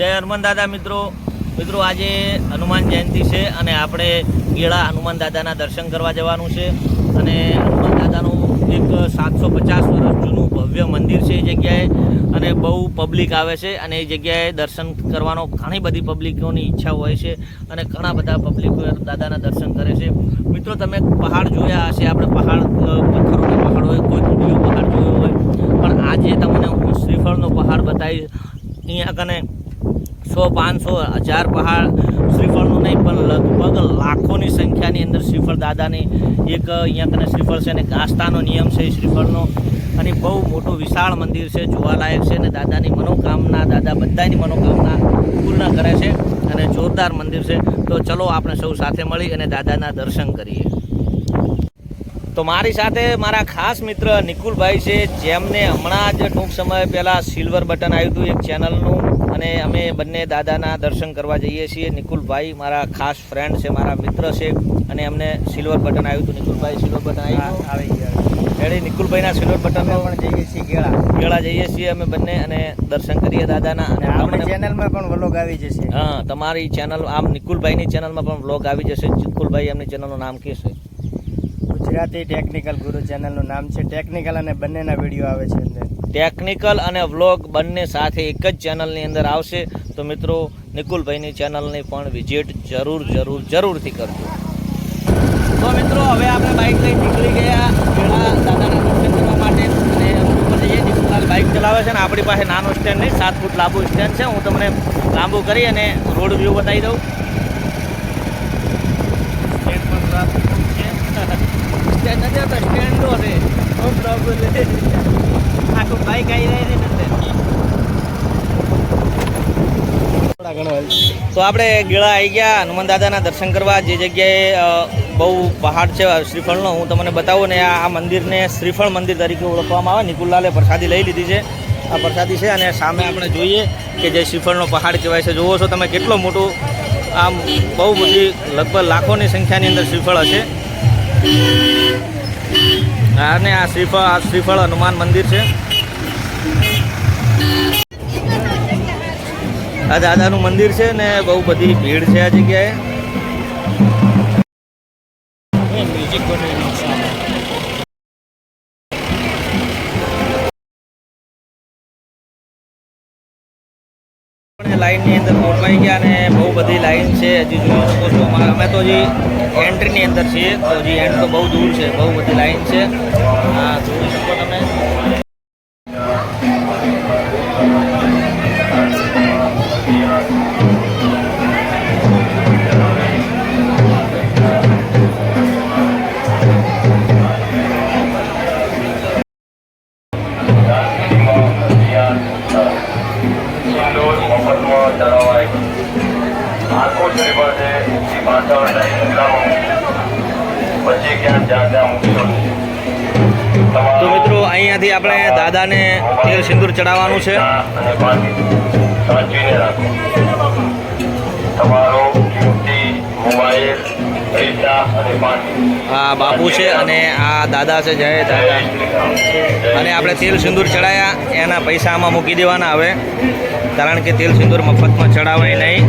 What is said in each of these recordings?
જય હનુમાન દાદા મિત્રો. મિત્રો, આજે હનુમાન જયંતિ છે અને આપણે ગેળા હનુમાન દાદાના દર્શન કરવા જવાનું છે. અને હનુમાન દાદાનું એક સાતસો પચાસ વર્ષ જૂનું ભવ્ય મંદિર છે એ જગ્યાએ. અને બહુ પબ્લિક આવે છે અને એ જગ્યાએ દર્શન કરવાનો ઘણી બધી પબ્લિકોની ઈચ્છા હોય છે અને ઘણા બધા પબ્લિકો દાદાના દર્શન કરે છે. મિત્રો, તમે પહાડ જોયા હશે. આપણે પહાડ, પથ્થરોના પહાડ હોય, કોઈ તૂટીઓ પહાડ જોયો હોય. પણ આજે તમને હું શ્રીફળનો પહાડ બતાવીશ. અહીંયા કને સો, પાંચસો, હજાર પહાડ શ્રીફળનું નહીં, પણ લગભગ લાખોની સંખ્યાની અંદર શ્રીફળ દાદાની એક, અહીંયા કને શ્રીફળ છે અને આસ્થાનો નિયમ છે શ્રીફળનો. અને બહુ મોટું વિશાળ મંદિર છે જોવાલાયક છે અને દાદાની મનોકામના, દાદા બધાની મનોકામના પૂર્ણ કરે છે અને જોરદાર મંદિર છે. તો ચલો આપણે સૌ સાથે મળી અને દાદાના દર્શન કરીએ. તો મારી સાથે મારા ખાસ મિત્ર નિકુલભાઈ છે, જેમને હમણાં જ ટૂંક સમય પહેલાં સિલ્વર બટન આવ્યું હતું એક ચેનલનું અને અમે બંને દાદાના દર્શન કરવા જઈએ છીએ. નિકુલભાઈ મારા ખાસ ફ્રેન્ડ છે મારા મિત્ર છે અને અમને સિલ્વર બટન આવ્યું હતું. નિકુલભાઈ સિલ્વર બટન આવી ગયા. એડે નિકુલભાઈના સિલ્વર બટનમાં પણ જઈએ છીએ ગેળા. ગેળા જઈએ છીએ અમે બંને અને દર્શન કરીએ દાદાના અને આપણે ચેનલમાં પણ વ્લોગ આવી જશે. હા તમારી ચેનલ આમ નિકુલભાઈની ચેનલમાં પણ વ્લોગ આવી જશે. નિકુલભાઈ એમની ચેનલનું નામ કહેશે છે? ગુજરાતી ટેકનિકલ ગુરુ ચેનલનું નામ છે. ટેકનિકલ અને બંનેના વીડિયો આવે છે અંદર. ટેકનિકલ અને વ્લોગ બંને સાથે એક જ ચેનલની અંદર આવશે. તો મિત્રો નિકુલભાઈની ચેનલની પણ વિઝિટ જરૂર જરૂર જરૂરથી કરજો. તો મિત્રો હવે આપણે બાઇક લઈ નીકળી ગયા. ઘણા દાદાના દર્શન કરવા માટે અને ઉપર જઈએ. નિકુલભાઈ બાઇક ચલાવે છે ને આપણી પાસે નાનો સ્ટેન્ડ નહીં સાત ફૂટ લાંબુ સ્ટેન્ડ છે. હું તમને લાંબુ કરી અને રોડ વ્યૂ બતાવી દઉં. સ્ટેન્ડ પણ છે. સ્ટેન્ડ નથી સ્ટેન્ડ નો છે. તો આપણે ગેળા આવી ગયા, હનુમાન દાદાના દર્શન કરવા. જે જગ્યાએ બહુ પહાડ છે, શ્રીફળનો, હું તમને બતાવું ને આ મંદિરને શ્રીફળ મંદિર તરીકે ઓળખવામાં આવે. નિકુલલાલે પ્રસાદી લઈ લીધી છે. આ પ્રસાદી છે અને સામે આપણે જોઈએ કે જે શ્રીફળનો પહાડ કહેવાય છે. જુઓ છો તમે કેટલો મોટું આમ બહુ બધી લગભગ લાખોની સંખ્યાની અંદર શ્રીફળ હશે. અને આ શ્રીફળ આ શ્રીફળ હનુમાન મંદિર છે. આ દાદાનું મંદિર છે ને બહુ બધી ભીડ છે આ જગ્યાએ. લાઈનની અંદર ગોઠવાઈ ગયા અને બહુ બધી લાઈન છે, હજી જોઈ શકો છો અમે તો હજી એન્ટ્રીની અંદર છીએ, તો હજી એન્ડ તો બહુ દૂર છે, બહુ બધી લાઈન છે. જોઈ શકો આખું છે એ પછી ક્યાં જ્યાં ત્યાં મૂકેલો તો મિત્રો અહીંયાથી આપણે દાદાને તેલ સિંદૂર ચડાવવાનું છે. સાચવીને રાખો. તમારો કિંમતી મોબાઈલ આ બાપુ છે અને આ દાદા છે, જય દાદા અને આપણે તેલ સિંદૂર ચડાયા, એના પૈસા આમાં મૂકી દેવાના હવે કારણ કે તેલ સિંદૂર મફતમાં ચડાવાય નહીં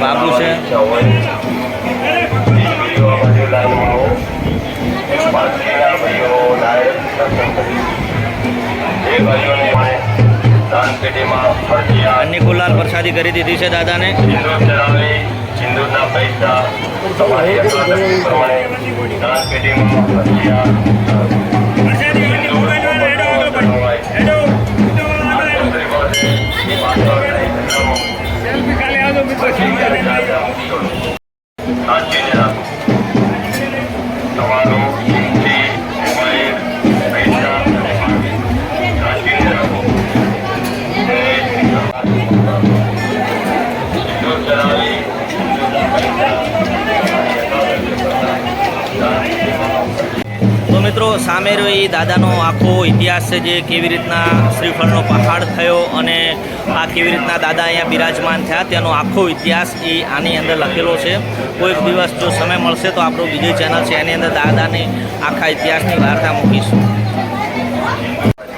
બાબુ છે. આવો. ભાઈઓને દાનપેટીમાં ફરજિયાત અન્ય ગુલાલ પ્રસાદી કરી દીધી છે દાદાને. પૈસા સામે રહ્યો એ દાદાનો આખો ઇતિહાસ છે જે કેવી રીતના શ્રીફળનો પહાડ થયો અને આ કેવી રીતના દાદા અહીંયા બિરાજમાન થયા, તેનો આખો ઇતિહાસ એ આની અંદર લખેલો છે. કોઈક દિવસ જો સમય મળશે તો આપણું બીજી ચેનલ છે, એની અંદર દાદાની આખા ઇતિહાસની વાર્તા મૂકીશું.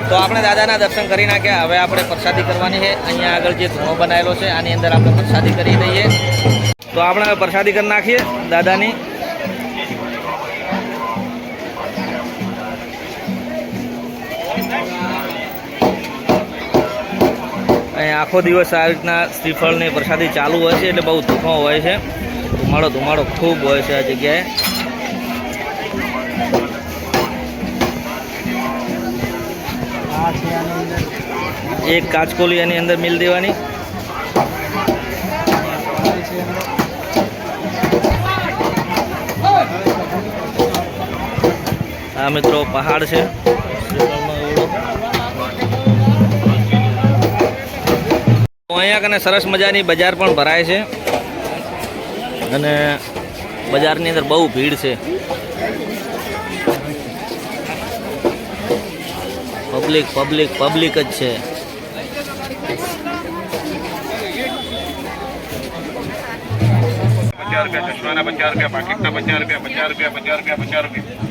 તો આપણે દાદાના દર્શન કરી નાખ્યા. હવે આપણે પ્રસાદી કરવાની છે. અહીંયા આગળ જે ધૂણો બનાવેલો છે, આની અંદર આપણે પ્રસાદી કરી દઈએ. તો આપણે પ્રસાદી કરી નાખીએ દાદાની. આખો દિવસ આ રીતના શ્રીફળની પ્રસાદી ચાલુ હોય છે એટલે બહુ ધૂમો હોય છે. ધુમાડો ધુમાડો ખૂબ હોય છે આ જગ્યાએ. એક કાચકોલી એની અંદર મિલ દેવાની. આ મિત્રો, પહાડ છે. અહીંયા કને સરસ મજાની બજાર પણ ભરાય છે. અને બજારની અંદર બહુ ભીડ છે. પબ્લિક પબ્લિક પબ્લિક જ છે. પચાસ રૂપિયા ચશ્માના પચાસ રૂપિયા, પાકીટના પચાસ રૂપિયા પચાસ રૂપિયા પચાસ રૂપિયા પચાસ રૂપિયા.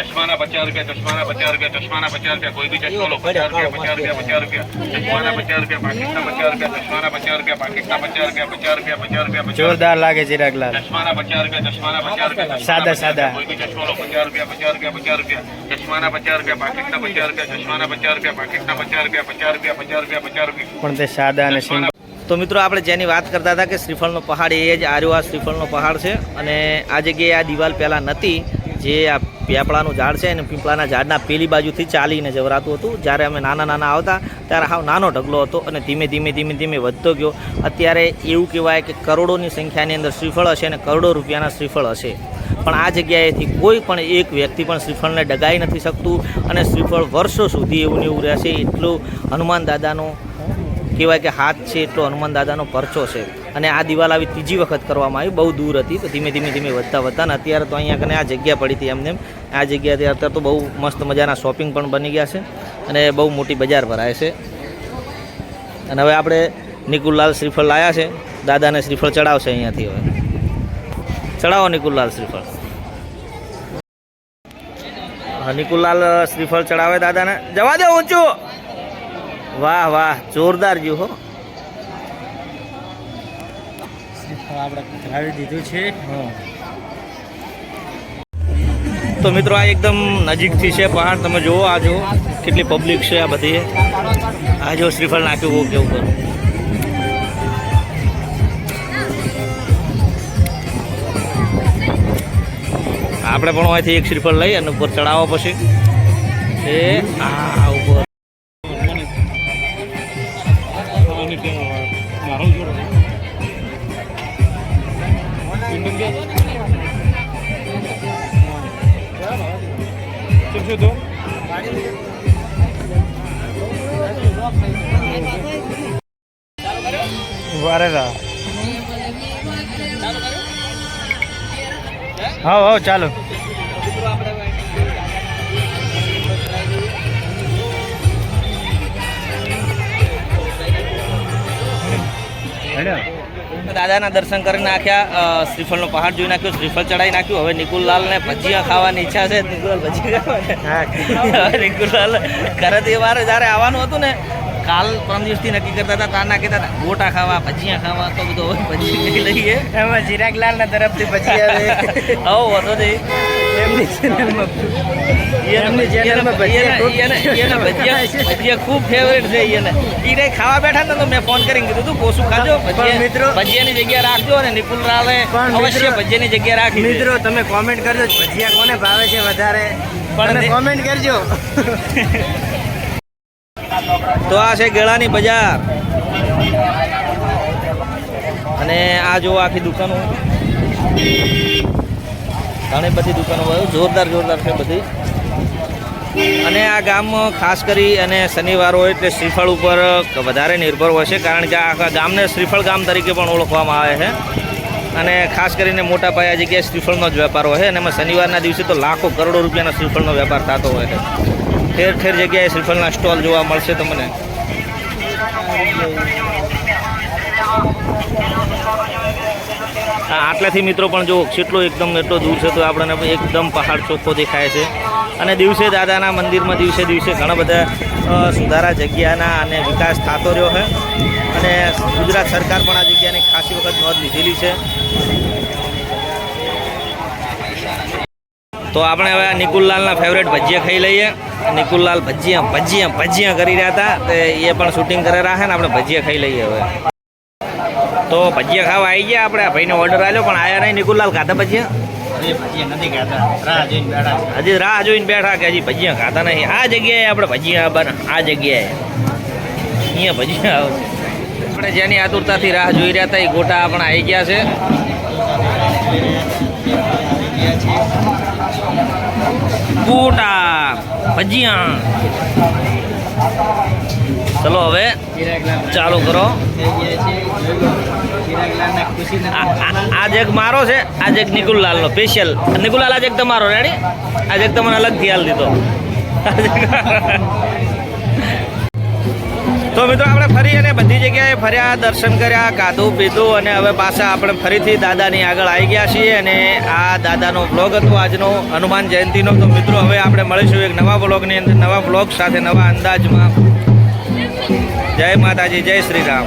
ચશ્માના પચાસ રૂપિયા ચશ્માના પચાસ રૂપિયા ચશ્માના પચાસ રૂપિયા કોઈ બી ચશ્મા લો પચાસ રૂપિયા પચાસ રૂપિયા પચાસ રૂપિયા ચશ્માના પચાસ રૂપિયા પાકીટના પચાસ રૂપિયા ચશ્માના પચાસ રૂપિયા પાકીટના પચાસ રૂપિયા પચાસ રૂપિયા પચાસ રૂપિયા જોરદાર લાગે ચિરાગલાલ ચશ્માના પચાસ રૂપિયા ચશ્માના પચાસ રૂપિયા સાદા, સાદા. કોઈ બી ચશ્મા લો પચાસ રૂપિયા પચાસ રૂપિયા પચાસ રૂપિયા ચશ્માના પચાસ રૂપિયા પાકિસ્તાન પચાસ રૂપિયા ચશ્માના પચાસ રૂપિયા પાકિસ્તાન પચાસ રૂપિયા પચાસ રૂપિયા પચાસ રૂપિયા પચાસ રૂપિયા પણ તે સાદા અને સિંગલ તો મિત્રો આપણે જેની વાત કરતા હતા કે શ્રીફળનો પહાડ એ જ આર્યો આ શ્રીફળનો પહાડ છે અને આ જગ્યાએ આ દિવાલ પહેલાં નથી જે આ પીપળાનું ઝાડ છે અને પીપળાના ઝાડના પેલી બાજુથી ચાલીને જવરાતું હતું, જ્યારે અમે નાના નાના આવતા, ત્યારે હાવ નાનો ઢગલો હતો અને ધીમે ધીમે ધીમે ધીમે વધતો ગયો. અત્યારે એવું કહેવાય કે કરોડોની સંખ્યાની અંદર શ્રીફળ હશે અને કરોડો રૂપિયાના શ્રીફળ હશે. પણ આ જગ્યાએથી કોઈ પણ એક વ્યક્તિ પણ શ્રીફળને ડગાઈ નથી શકતું અને શ્રીફળ વર્ષો સુધી એવું ને એવું રહેશે. એટલું હનુમાન દાદાનું કહેવાય કે હાથ છે એટલો હનુમાન દાદાનો પરચો છે. અને આ દિવાલ આવી ત્રીજી વખત કરવામાં આવી, બહુ દૂર હતી, તો ધીમે ધીમે ધીમે વધતા વધતા અને અત્યારે તો અહીંયા કને આ જગ્યા પડી હતી એમને એમ. આ જગ્યાથી અત્યારે તો બહુ મસ્ત મજાના શોપિંગ પણ બની ગયા છે અને બહુ મોટી બજાર ભરાય છે. અને હવે આપણે નિકુલલાલ શ્રીફળ લાયા છે. દાદાને શ્રીફળ ચડાવશે અહીંયાથી હવે. ચડાવો નિકુલલાલ શ્રીફળ. નિકુલલાલ શ્રીફળ ચડાવે દાદાને. જવા દે ઊંચું. વાહ વાહ જોરદાર જીવ હો. આપણે ધરાવી દીધું છે. તો મિત્રો આ એકદમ નજીકથી છે પહાડ. તમે જુઓ આ જુઓ કેટલી પબ્લિક છે આ બધી. આ જો શ્રીફળ નાખ્યું બહુ કેવું કરું આપણે પણ અહીંથી એક શ્રીફળ લઈ અને ઉપર ચડાવો પછી. એ આ ઉપર. ઊભા રહેતા હા હા ચાલો. દાદાના દર્શન કરી નાખ્યા શ્રીફળનો પહાડ જોઈ નાખ્યો શ્રીફળ ચડાવી નાખ્યું. હવે નિકુલલાલને ભજીયા ખાવાની ઈચ્છા છે. નિકુલલાલ ભજીયા ખાવા નિકુલલાલ ઘરે તે મારે જ્યારે આવવાનું હતું ને કાલ પરમ દિવસથી નક્કી કરતા હતા તાના કહેતા હતા. ગોટા ખાવા ભજીયા ખાવા તો બધું ભજી લઈએ. એમાં ચિરાગલાલ ના તરફથી ભજીયા હવે વધો હતો નહીં એમની ચેનલમાં એમની ચેનલમાં ભજીયા ખૂબ ભજીયા ભજીયા ખૂબ ફેવરેટ છે એને. ઈને ખાવા બેઠા ને તો મેં ફોન કરીને કીધું તું કોશું ખાજો મિત્રો- ભજીયાની જગ્યા રાખજો અને નિકુલ રાવે અવશ્ય ભજીયાની જગ્યા રાખી મિત્રો તમે કોમેન્ટ કરજો ભજીયા કોને ભાવે છે વધારે? પણ કોમેન્ટ કરજો. તો આ છે ગેળાની બજાર. અને આ જો આખી દુકાનો. ઘણી બધી દુકાનો જોરદાર જોરદાર છે બધી. અને આ ગામ ખાસ કરી અને શનિવાર હોય એટલે શ્રીફળ ઉપર વધારે નિર્ભર હોય છે, કારણ કે આખા ગામને શ્રીફળ ગામ તરીકે પણ ઓળખવામાં આવે છે. અને ખાસ કરીને મોટા પાયા જગ્યાએ શ્રીફળનો જ વેપાર હોય છે, અને એમાં શનિવારના દિવસે તો લાખો, કરોડો રૂપિયાના શ્રીફળનો વેપાર થતો હોય છે. ઠેર ઠેર જગ્યાએ શ્રીફળના સ્ટોલ જોવા મળશે તમને. આટલેથી મિત્રો પણ જો કેટલો એકદમ એટલો દૂર છે તો આપણને એકદમ પહાડ ચોખ્ખો દેખાય છે. અને દિવસે દાદાના મંદિરમાં દિવસે દિવસે ઘણા બધા સુધારા જગ્યાના અને વિકાસ થતો રહ્યો છે. અને ગુજરાત સરકાર પણ આ જગ્યાની ખાસી વખત નોંધ લીધેલી છે. તો આપણે હવે નિકુલલાલના ફેવરેટ ભજીયા ખાઈ લઈએ. નિકુલલાલ ભજીયા ભજીયા ભજીયા કરી રહ્યા હતા. એ પણ શૂટિંગ કરે રહ્યા છે ને આપણે ભજીયા ખાઈ લઈએ હવે. તો ભજીયા ખાવા આવી ગયા આપણે. ભાઈનો ઓર્ડર આવ્યો પણ આયા નહીં. નિકુલલાલ ખાધા ભજીયા? નથી બેઠા હજી રાહ જોઈને બેઠા કે હજી ભજીયા ખાતા નહીં. આ જગ્યાએ આપણે ભજીયા બને આ જગ્યાએ. અહીંયા ભજીયા આવશે આપણે જેની આતુરતાથી રાહ જોઈ રહ્યા હતા એ ગોટા આપણે આવી ગયા છે. ગોટા ભજીયા. ચલો હવે. ચાલુ કરો. આજ આ મારો છે આજ એક નિકુલલાલનો સ્પેશિયલ નિકુલલાલ આજ એક તમારો રેડી આજ એક તમને અલગથી હાલ દીધો. તો મિત્રો, આપણે ફરી અને બધી જગ્યાએ ફર્યા, દર્શન કર્યા, ખાધું, પીધું અને હવે પાછા આપણે ફરીથી દાદાની આગળ આવી ગયા છીએ અને આ દાદાનો બ્લોગ હતો, આજનો હનુમાન જયંતિનો. તો મિત્રો, હવે આપણે મળીશું એક નવા બ્લોગની અંદર, નવા બ્લોગ સાથે, નવા અંદાજમાં. જય માતાજી જય શ્રી રામ.